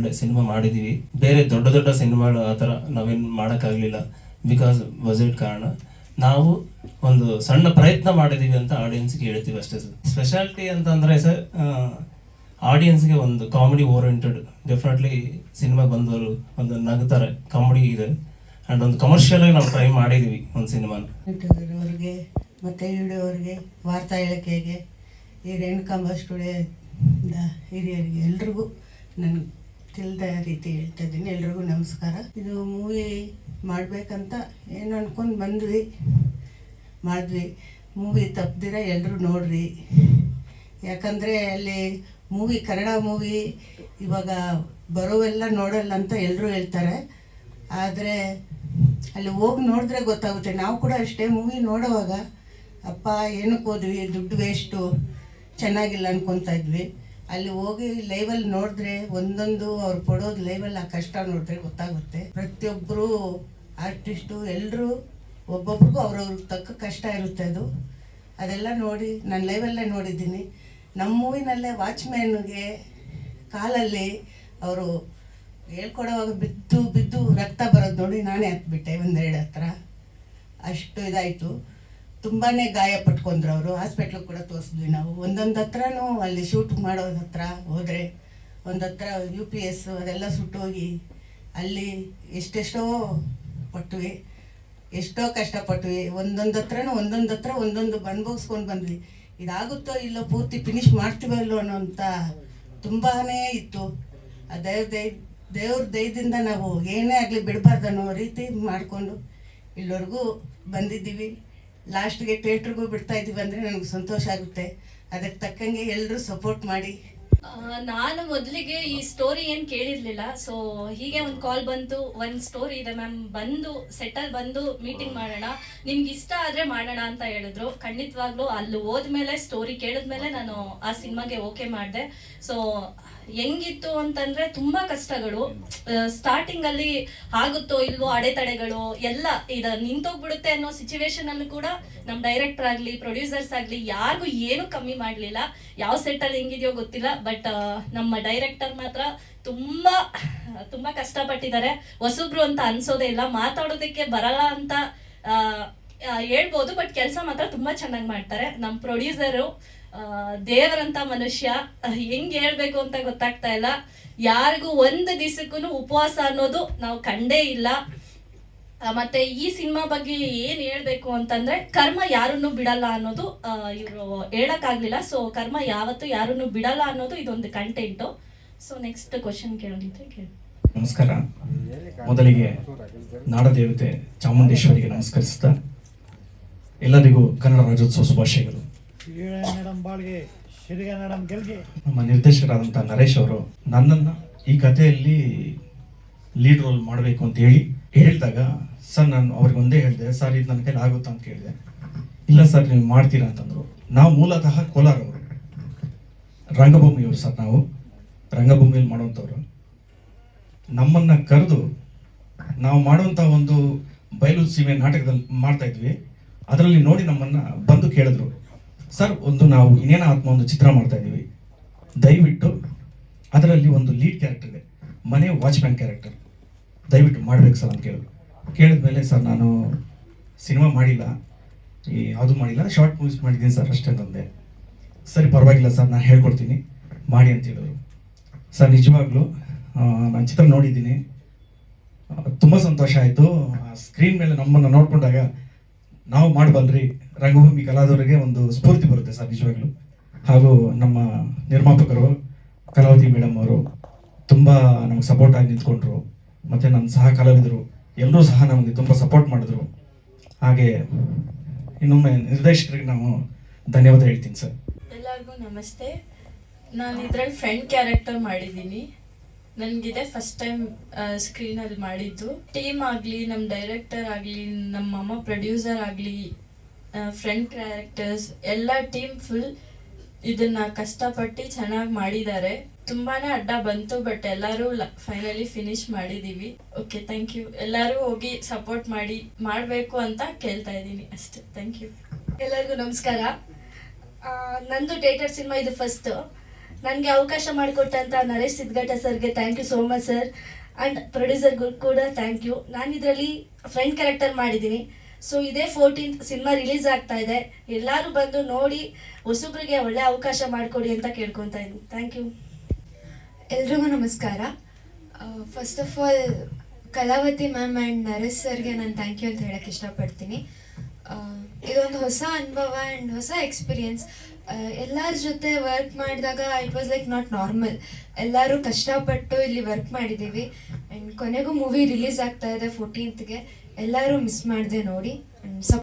ಒಳ್ಳೆ ಸಿನಿಮಾ ಮಾಡಿದೀವಿ. ಬೇರೆ ದೊಡ್ಡ ದೊಡ್ಡ ಸಿನಿಮಾಗಳು ಆ ಥರ ನಾವೇನು ಮಾಡೋಕ್ಕಾಗಲಿಲ್ಲ ಬಿಕಾಸ್ ಬಜೆಟ್ ಕಾರಣ. ನಾವು ಒಂದು ಸಣ್ಣ ಪ್ರಯತ್ನ ಮಾಡಿದೀವಿ ಅಂತ ಆಡಿಯನ್ಸ್ಗೆ ಹೇಳ್ತೀವಿ ಅಷ್ಟೇ ಸರ್. ಸ್ಪೆಷಾಲಿಟಿ ಅಂತಂದರೆ ಸರ್ ಆಡಿಯನ್ಸ್ಗೆ ಒಂದು ಕಾಮಿಡಿ ಓರಿಯೆಂಟೆಡ್ ಡೆಫಿನೆಟ್ಲಿ ಸಿನಿಮಾ ಬಂದವರು ಒಂದು ನಗ್ತಾರೆ ಕಾಮಿಡಿ ಇದೆ. ಆ್ಯಂಡ್ ಒಂದು ಕಮರ್ಷಿಯಲ್ ಆಗಿ ನಾವು ಟ್ರೈ ಮಾಡಿದೀವಿ ಒಂದು ಸಿನಿಮಾನ. ಅವ್ರಿಗೆ ಮತ್ತು ಹಿಡಿಯೋರಿಗೆ ವಾರ್ತಾ ಇಲಾಖೆಗೆ ಈ ರೇಣುಕಾಂಬ ಸ್ಟುಡಿಯೋದ ಹಿರಿಯರಿಗೆ ಎಲ್ರಿಗೂ ನನಗೆ ತಿಳಿದ ರೀತಿ ಹೇಳ್ತಾ ಇದ್ದೀನಿ. ಎಲ್ರಿಗೂ ನಮಸ್ಕಾರ. ಇದು ಮೂವಿ ಮಾಡಬೇಕಂತ ಏನು ಅನ್ಕೊಂಡು ಬಂದ್ವಿ. ಮಾಡಿದ್ವಿ. ಮೂವಿ ತಪ್ಪದಿರ ಎಲ್ಲರೂ ನೋಡ್ರಿ. ಯಾಕಂದರೆ ಅಲ್ಲಿ ಮೂವಿ ಕನ್ನಡ ಮೂವಿ ಇವಾಗ ಬರೋವೆಲ್ಲ ನೋಡಲ್ಲ ಅಂತ ಎಲ್ಲರೂ ಹೇಳ್ತಾರೆ. ಆದರೆ ಅಲ್ಲಿ ಹೋಗಿ ನೋಡಿದ್ರೆ ಗೊತ್ತಾಗುತ್ತೆ. ನಾವು ಕೂಡ ಅಷ್ಟೇ ಮೂವಿ ನೋಡೋವಾಗ, ಅಪ್ಪ, ಏನಕ್ಕೆ ಹೋದ್ವಿ? ದುಡ್ಡು ವೇಸ್ಟು ಚೆನ್ನಾಗಿಲ್ಲ ಅನ್ಕೊತಾ ಇದ್ವಿ. ಅಲ್ಲಿ ಹೋಗಿ ಲೈವಲ್ಲಿ ನೋಡಿದ್ರೆ ಒಂದೊಂದು ಅವ್ರು ಕೊಡೋದು ಲೈವಲ್ಲಿ ಆ ಕಷ್ಟ ನೋಡಿದ್ರೆ ಗೊತ್ತಾಗುತ್ತೆ. ಪ್ರತಿಯೊಬ್ಬರು ಆರ್ಟಿಸ್ಟು ಎಲ್ಲರೂ ಒಬ್ಬೊಬ್ರಿಗೂ ಅವ್ರವ್ರಿಗೆ ತಕ್ಕ ಕಷ್ಟ ಇರುತ್ತೆ ಅದು. ಅದೆಲ್ಲ ನೋಡಿ ನಾನು ಲೈವಲ್ಲೇ ನೋಡಿದ್ದೀನಿ. ನಮ್ಮ ಮೂವಿನಲ್ಲೇ ವಾಚ್ಮ್ಯಾನ್ಗೆ ಕಾಲಲ್ಲಿ ಅವರು ಹೇಳ್ಕೊಡೋವಾಗ ಬಿದ್ದು ಬಿದ್ದು ರಕ್ತ ಬರೋದು ನೋಡಿ ನಾನೇ ಹತ್ಬಿಟ್ಟೆ ಒಂದೆರಡು ಹತ್ರ. ಅಷ್ಟು ಇದಾಯಿತು. ತುಂಬಾ ಗಾಯ ಪಟ್ಕೊಂಡ್ರು ಅವರು ಹಾಸ್ಪಿಟ್ಲಿಗೆ ಕೂಡ ತೋರಿಸಿದ್ವಿ ನಾವು. ಒಂದೊಂದು ಹತ್ರನೂ ಅಲ್ಲಿ ಶೂಟ್ ಮಾಡೋದ ಹತ್ರ ಹೋದರೆ, ಒಂದು ಹತ್ರ ಯು ಪಿ ಎಸ್ ಅದೆಲ್ಲ ಸುಟ್ಟೋಗಿ ಅಲ್ಲಿ ಎಷ್ಟೆಷ್ಟೋ ಪಟ್ವಿ, ಎಷ್ಟೋ ಕಷ್ಟಪಟ್ವಿ. ಒಂದೊಂದು ಹತ್ರನೂ ಒಂದೊಂದು ಹತ್ರ ಒಂದೊಂದು ಅನುಭವಿಸ್ಕೊಂಡು ಬಂದ್ವಿ. ಇದಾಗುತ್ತೋ ಇಲ್ಲೋ ಪೂರ್ತಿ ಫಿನಿಶ್ ಮಾಡ್ತೀವೋ ಅನ್ನೋ ಅಂತ ತುಂಬಾ ಇತ್ತು. ಆ ದೇವ್ರ ದೈ, ದೇವ್ರ ದಯದಿಂದ ನಾವು ಏನೇ ಆಗಲಿ ಬಿಡಬಾರ್ದು ಅನ್ನೋ ರೀತಿ ಮಾಡಿಕೊಂಡು ಇಲ್ಲಿವರೆಗೂ ಬಂದಿದ್ದೀವಿ. ಲಾಸ್ಟ್ಗೆ ಥಿಯೇಟ್ರಿಗೂ ಬಿಡ್ತಾ ಇದ್ದೀವಿ ಅಂದರೆ ನನಗೆ ಸಂತೋಷ ಆಗುತ್ತೆ. ಅದಕ್ಕೆ ತಕ್ಕಂಗೆ ಎಲ್ಲರೂ ಸಪೋರ್ಟ್ ಮಾಡಿ. ನಾನು ಮೊದಲಿಗೆ ಈ ಸ್ಟೋರಿ ಏನ್ ಕೇಳಿರ್ಲಿಲ್ಲ. ಸೊ ಹೀಗೆ ಒಂದು ಕಾಲ್ ಬಂತು, ಒಂದ್ ಸ್ಟೋರಿ ಇದೆ ಮ್ಯಾಮ್ ಬಂದು ಸೆಟಲ್ ಬಂದು ಮೀಟಿಂಗ್ ಮಾಡೋಣ. ನಿಮ್ಗೆ ಇಷ್ಟ ಆದ್ರೆ ಮಾಡೋಣ ಅಂತ ಹೇಳಿದ್ರು. ಖಂಡಿತವಾಗ್ಲೂ ಅಲ್ಲಿ ಹೋದ್ಮೇಲೆ ಸ್ಟೋರಿ ಕೇಳಿದ್ಮೇಲೆ ನಾನು ಆ ಸಿನಿಮಾಗೆ ಓಕೆ ಮಾಡಿದೆ. ಸೊ ಹೆಂಗಿತ್ತು ಅಂತಂದ್ರೆ ತುಂಬಾ ಕಷ್ಟಗಳು. ಸ್ಟಾರ್ಟಿಂಗ್ ಅಲ್ಲಿ ಆಗುತ್ತೋ ಇಲ್ವೋ ಅಡೆತಡೆಗಳು ಎಲ್ಲ ಇದ ನಿಂತೋಗ್ಬಿಡುತ್ತೆ ಅನ್ನೋ ಸಿಚುವೇಶನ್ ಅಲ್ಲಿ ಕೂಡ ನಮ್ ಡೈರೆಕ್ಟರ್ ಆಗ್ಲಿ ಪ್ರೊಡ್ಯೂಸರ್ಸ್ ಆಗ್ಲಿ, ಯಾರಿಗೂ ಏನು ಕಮ್ಮಿ ಮಾಡ್ಲಿಲ್ಲ. ಯಾವ ಸೆಟ್ ಅಲ್ಲಿ ಹೆಂಗಿದೆಯೋ ಗೊತ್ತಿಲ್ಲ. ಬಟ್ ನಮ್ಮ ಡೈರೆಕ್ಟರ್ ಮಾತ್ರ ತುಂಬಾ ತುಂಬಾ ಕಷ್ಟಪಟ್ಟಿದ್ದಾರೆ. ಹೊಸಬ್ರು ಅಂತ ಅನ್ಸೋದೇ ಇಲ್ಲ. ಮಾತಾಡೋದಕ್ಕೆ ಬರಲ್ಲ ಅಂತ ಹೇಳ್ಬೋದು, ಬಟ್ ಕೆಲಸ ಮಾತ್ರ ತುಂಬಾ ಚೆನ್ನಾಗಿ ಮಾಡ್ತಾರೆ. ನಮ್ಮ ಪ್ರೊಡ್ಯೂಸರು ದೇವರಂತ ಮನುಷ್ಯ, ಹೆಂಗೆ ಹೇಳ್ಬೇಕು ಅಂತ ಗೊತ್ತಾಗ್ತಾ ಇಲ್ಲ. ಯಾರಿಗೂ ಒಂದು ದಿವಸಕ್ಕೂ ಉಪವಾಸ ಅನ್ನೋದು ನಾವು ಕಂಡೇ ಇಲ್ಲ. ಮತ್ತೆ ಈ ಸಿನಿಮಾ ಬಗ್ಗೆ ಏನ್ ಹೇಳ್ಬೇಕು ಅಂತಂದ್ರೆ ಕರ್ಮ ಯಾರನ್ನು ಬಿಡಲ್ಲ ಅನ್ನೋದು ಇವರು ಹೇಳಕ್ಕಾಗ್ಲಿಲ್ಲ. ಸೊ ಕರ್ಮ ಯಾವತ್ತು ಯಾರನ್ನು ಬಿಡಲ್ಲ ಅನ್ನೋದು ಇದೊಂದು ಕಂಟೆಂಟ್ ಸೊ ನೆಕ್ಸ್ಟ್ ಕ್ವಶನ್ ಕೇಳೋದಿದ್ರೆ ಕೇಳಿ. ನಮಸ್ಕಾರ. ಮೊದಲಿಗೆ ನಾಡದೇವತೆ ಚಾಮುಂಡೇಶ್ವರಿಗೆ ನಮಸ್ಕರಿಸ್ತಾ ಎಲ್ಲರಿಗೂ ಕನ್ನಡ ರಾಜ್ಯೋತ್ಸವ ಶುಭಾಶಯಗಳು. ನಮ್ಮ ನಿರ್ದೇಶಕರಾದಂಥ ನರೇಶ್ ಅವರು ನನ್ನನ್ನು ಈ ಕಥೆಯಲ್ಲಿ ಲೀಡ್ ರೋಲ್ ಮಾಡಬೇಕು ಅಂತ ಹೇಳಿ ಹೇಳಿದಾಗ ಸರ್, ನಾನು ಅವ್ರಿಗೆ ಒಂದೇ ಹೇಳಿದೆ, ಸರ್, ಇದು ನನ್ನ ಕೈಲಿ ಆಗುತ್ತಾ? ಅಂತ ಕೇಳಿದೆ. ಇಲ್ಲ ಸರ್, ನೀವು ಮಾಡ್ತೀರಾ? ಅಂತಂದರು. ನಾವು ಮೂಲತಃ ಕೋಲಾರವರು ರಂಗಭೂಮಿಯವರು ಸರ್ ನಾವು. ರಂಗಭೂಮಿಯಲ್ಲಿ ಮಾಡುವಂಥವ್ರು. ನಮ್ಮನ್ನು ಕರೆದು ನಾವು ಮಾಡುವಂಥ ಒಂದು ಬಯಲು ಸೀಮೆ ನಾಟಕದಲ್ಲಿ ಮಾಡ್ತಾ ಇದ್ವಿ. ಅದರಲ್ಲಿ ನೋಡಿ ನಮ್ಮನ್ನು ಬಂದು ಕೇಳಿದ್ರು. ಸರ್, ಒಂದು ನಾವು ಇನ್ನೇನ ಆತ್ಮ ಒಂದು ಚಿತ್ರ ಮಾಡ್ತಾ ಇದ್ದೀವಿ. ದಯವಿಟ್ಟು ಅದರಲ್ಲಿ ಒಂದು ಲೀಡ್ ಕ್ಯಾರೆಕ್ಟರ್ ಇದೆ. ಮನೆ ವಾಚ್ಮ್ಯಾನ್ ಕ್ಯಾರೆಕ್ಟರ್. ದಯವಿಟ್ಟು ಮಾಡ್ಬೇಕು ಸರ್ ಅಂತ ಕೇಳಿದ್ರು. ಕೇಳಿದ್ಮೇಲೆ ಸರ್, ನಾನು ಸಿನಿಮಾ ಮಾಡಿಲ್ಲ. ಈ ಯಾವುದು ಮಾಡಿಲ್ಲ ಶಾರ್ಟ್ ಮೂವೀಸ್ ಮಾಡಿದ್ದೀನಿ ಸರ್, ಅಷ್ಟೇ ಬಂದೆ ಸರಿ, ಪರವಾಗಿಲ್ಲ ಸರ್, ನಾನು ಹೇಳ್ಕೊಡ್ತೀನಿ. ಮಾಡಿ ಅಂತ ಹೇಳಿದ್ರು. ಸರ್, ನಿಜವಾಗ್ಲೂ ನಾನು ಚಿತ್ರ ನೋಡಿದ್ದೀನಿ. ತುಂಬ ಸಂತೋಷ ಆಯಿತು. ಸ್ಕ್ರೀನ್ ಮೇಲೆ ನಮ್ಮನ್ನು ನೋಡಿಕೊಂಡಾಗ ನಾವು ಮಾಡಬಲ್ರಿ, ರಂಗಭೂಮಿ ಕಲಾದವರಿಗೆ ಒಂದು ಸ್ಫೂರ್ತಿ ಬರುತ್ತೆ ಸರ್, ನಿಜವಾಗ್ಲೂ. ಹಾಗೂ ನಮ್ಮ ನಿರ್ಮಾಪಕರು, ಕಲಾವತಿ ಮೇಡಮ್ ಅವರು ತುಂಬ ನಮಗೆ ಸಪೋರ್ಟ್ ಆಗಿ ನಿಂತ್ಕೊಂಡ್ರು. ಮತ್ತು ನನ್ನ ಸಹ ಕಲಾವಿದರು ಎಲ್ಲರೂ ಸಹ ನಮಗೆ ತುಂಬ ಸಪೋರ್ಟ್ ಮಾಡಿದ್ರು. ಹಾಗೆ ಇನ್ನೊಮ್ಮೆ ನಿರ್ದೇಶಕರಿಗೆ ನಾವು ಧನ್ಯವಾದ ಹೇಳ್ತೀನಿ ಸರ್. ಎಲ್ಲರಿಗೂ ನಮಸ್ತೆ. ನಾನು ಇದ್ರಲ್ಲಿ ಫ್ರೆಂಡ್ ಕ್ಯಾರೆಕ್ಟರ್ ಮಾಡಿದ್ದೀನಿ. ನನಗಿದೆ ಫಸ್ಟ್ ಟೈಮ್ ಸ್ಕ್ರೀನಲ್ಲಿ ಮಾಡಿದ್ದು. ಟೀಮ್ ಆಗಲಿ ನಮ್ಮ ಡೈರೆಕ್ಟರ್ ಆಗಲಿ ನಮ್ಮ ಅಮ್ಮ ಪ್ರೊಡ್ಯೂಸರ್ ಆಗಲಿ ಫ್ರೆಂಡ್ ಕ್ಯಾರೆಕ್ಟರ್ಸ್ ಎಲ್ಲ ಟೀಮ್ ಫುಲ್ ಇದನ್ನ ಕಷ್ಟಪಟ್ಟು ಚೆನ್ನಾಗಿ ಮಾಡಿದ್ದಾರೆ. ತುಂಬಾನೇ ಅಡ್ಡ ಬಂತು ಬಟ್ ಎಲ್ಲರೂ ಫೈನಲಿ ಫಿನಿಶ್ ಮಾಡಿದೀವಿ. ಓಕೆ ಥ್ಯಾಂಕ್ ಯು ಎಲ್ಲರೂ ಹೋಗಿ ಸಪೋರ್ಟ್ ಮಾಡಿ, ಮಾಡಬೇಕು ಅಂತ ಕೇಳ್ತಾ ಇದ್ದೀನಿ ಅಷ್ಟೇ. ಥ್ಯಾಂಕ್ ಯು ಎಲ್ಲರಿಗೂ ನಮಸ್ಕಾರ. ನಂದು ಡೇಟರ್ ಸಿನಿಮಾ ಇದು ಫಸ್ಟ್ ನನಗೆ ಅವಕಾಶ ಮಾಡಿಕೊಟ್ಟಂತ ನರೇಶ್ ಸಿದ್ಗಟ್ಟ ಸರ್ಗೆ thank you so much sir and ಪ್ರೊಡ್ಯೂಸರ್ಗೂ ಕೂಡ ಥ್ಯಾಂಕ್ ಯು ನಾನು ಇದರಲ್ಲಿ ಫ್ರೆಂಡ್ ಕ್ಯಾರೆಕ್ಟರ್ ಮಾಡಿದ್ದೀನಿ. ಸೊ ಇದೇ ಫೋರ್ಟೀನ್ತ್ ಸಿನಿಮಾ ರಿಲೀಸ್ ಆಗ್ತಾ ಇದೆ. ಎಲ್ಲರೂ ಬಂದು ನೋಡಿ, ಹೊಸಬ್ರಿಗೆ ಒಳ್ಳೆ ಅವಕಾಶ ಮಾಡಿಕೊಡಿ ಅಂತ ಕೇಳ್ಕೊತಾ ಇದ್ದೀನಿ. ಥ್ಯಾಂಕ್ ಯು ಎಲ್ರಿಗೂ ನಮಸ್ಕಾರ. First of all Kalavati ma'am and Naresh ಸರ್ಗೆ ನಾನು ಥ್ಯಾಂಕ್ ಯು ಅಂತ ಹೇಳಕ್ಕೆ ಇಷ್ಟಪಡ್ತೀನಿ. ಇದೊಂದು ಹೊಸ ಅನುಭವ ಆ್ಯಂಡ್ ಹೊಸ ಎಕ್ಸ್ಪೀರಿಯನ್ಸ್ ಎಲ್ಲರ ಜೊತೆ ವರ್ಕ್ ಮಾಡಿದಾಗ it was like not normal ಎಲ್ಲರೂ ಕಷ್ಟಪಟ್ಟು ಇಲ್ಲಿ ವರ್ಕ್ ಮಾಡಿದ್ದೀವಿ ಆ್ಯಂಡ್ ಕೊನೆಗೂ ಮೂವಿ ರಿಲೀಸ್ ಆಗ್ತಾ ಇದೆ ಫೋರ್ಟೀನ್ತ್ಗೆ ಎಲ್ಲರೂ ಮಿಸ್ ಮಾಡಿದೆ ನೋಡಿ. ಆ್ಯಂಡ್